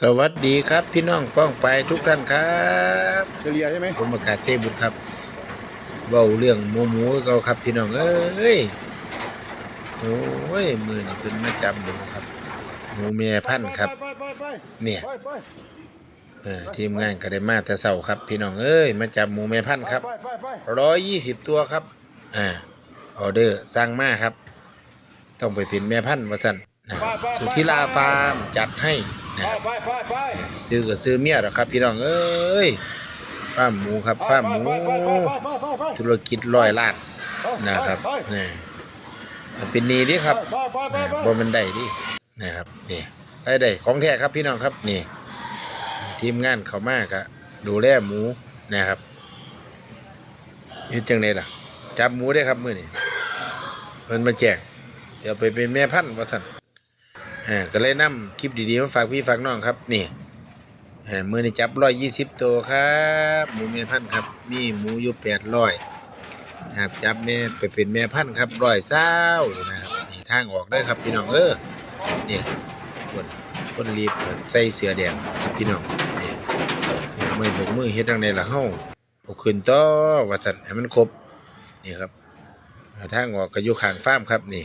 สวัสดีครับพี่น้องป้องไปทุกท่านครับเฉลี่ยใช่ไหมผมประกาศเจ้บุญครับเบาเรื่องหมูหมูเก่าครับพี่น้องเอ้ยโอ้ยมือนี่เป็นมาจับหมูครับ หมูเมียพันธุ์ครับไปไปไปเนี่ยไปไปเออทีมงานก็ได้มาแต่เสาครับ พี่น้องเอ้ยมาจับหมูเมียพันธุ์ครับไปไปไปร้อยยี่สิบตัวครับอ่าออเดอร์สร้างมาครับ ต้องไปเป็นแม่พันธุ์วะสันนะครับสุธิลาฟาร์มจัดให้ นะครับไปไปไปซื้อก็ซื้อเมียหรอกครับ พี่น้องเอ้ยฟาร์มหมูครับฟาร์มหมูธุรกิจร้อยล้านนะครับนี่มันเป็นหนีดิครับอ่าบ่มันได้ดินะครับนี่ได้ได้ของแท้ครับพี่น้องครับนี่ ทีมงานเขามากอะดูแลหมูนะครับเฮ็ดจังไดล่ะ จับหมูได้ครับมื้อนี้เพิ่นมาแจกเดี๋ยวไปเป็นแม่พันธุ์ว่าซั่น อ่าก็เลยนำคลิปดีๆมาฝากพี่ฝากน้องครับนี่อ่ามื้อนี้จับ120ตัวครับหมูแม่พันธุ์ครับมีหมูอยู่800นะครับจับแม่ไปเป็นแม่พันธุ์ครับ120นะครับนี่ทางออกได้ครับพี่น้องเด้อนี่คนคนรีบใส่เสื้อแดงครับพี่น้องนี่มือบกมือเฮ็ดจังไดล่ะเฮาเอาขึ้นต่อว่าซั่นให้มันครบนี่ครับทางออกก็อยู่ข้างฟาร์มครับนี่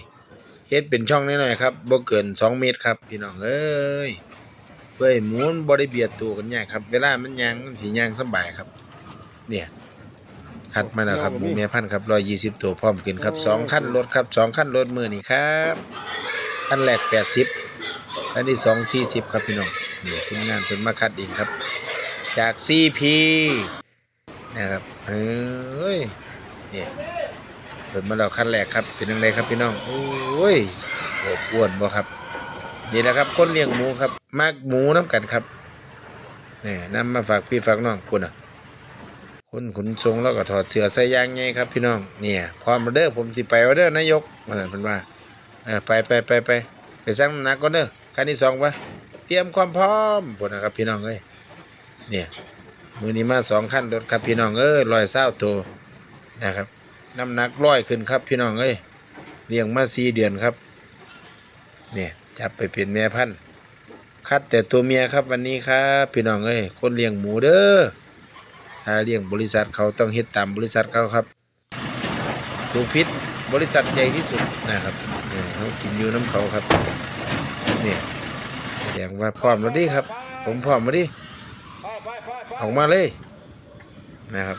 เฮ็ดเป็นช่องน้อยๆครับบ่เกิน 2 เมตรครับพี่น้องเอ้ยเพื่อให้หมูมันบ่ได้เบียดตัวกันยากครับ เวลามันย่างมันสิย่างสำบายครับ เนี่ยคัดมาแล้วครับหมูแม่พันธุ์ครับ 120 ตัวพร้อมขึ้นครับ2คันรถครับ2คันรถมือนี่ครับคันแรก 80คันที่ 2 40 ครับพี่น้องนี่ทีมงานเพิ่นมาคัดเองครับ จาก CP นะครับเอ้ยเนี่ย เปิดมาแล้วขั้นแรกครับเป็นยังไงครับพี่น้องโอ้ยอ้อ้วนบ่ครับ นี่นะครับคนเลี้ยงหมูครับมากหมูน้ำกันครับนี่นำมาฝากพี่ฝากน้องคุณอะคนขนส่งแล้วก็ถอดเสื้อใส่ยางไงครับพี่น้องเนี่ยพร้อมเด้อผมสิไปเอาเด้อนายกมาสั่นเพิ่นว่าเออไปไปไปไปไปสั่งน้ำหนักก่อนเด้อคันที่สองปะเตรียมความพร้อมพุ่นนะครับพี่น้องเอ้ยเนี่ยมือนี้มาสองขั้นรถครับพี่น้องเอ้ยร้อยเศร้าตัวนะครับ น้ำหนักร้อยขึ้นครับ พี่น้องเอ้ยเลี้ยงมาสี่เดือนครับเนี่ยจับไปเป็นแม่พันธุ์คัดแต่ตัวเมียครับวันนี้ครับพี่น้องเอ้ยคนเลี้ยงหมูเด้อถ้าเลี้ยงบริษัทเขาต้องเฮ็ดตามบริษัทเขาครับถูกพิษบริษัทใหญ่ที่สุดนะครับเนี่ยเขากินอยู่น้ำเขาครับเนี่ยแสดงว่าพร้อมแล้วดิครับ ผมพร้อมมาดิออกมาเลยนะครับ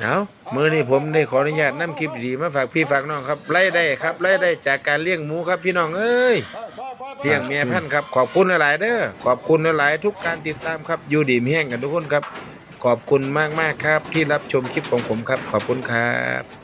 เอามือนี้ผมได้ขออนุญาตนำคลิปดีๆมาฝากพี่ฝากน้องครับไล่ได้ครับไล่ได้จากการเลี้ยงหมูครับพี่น้องเอ้ยเลี้ยงเมียพันธุ์ครับ ขอบคุณหลายๆเด้อขอบคุณหลายๆทุกการติดตามครับอยู่ดีมีแห้งกันทุกคนครับ ขอบคุณมากๆครับที่รับชมคลิปของผมครับ ขอบคุณครับ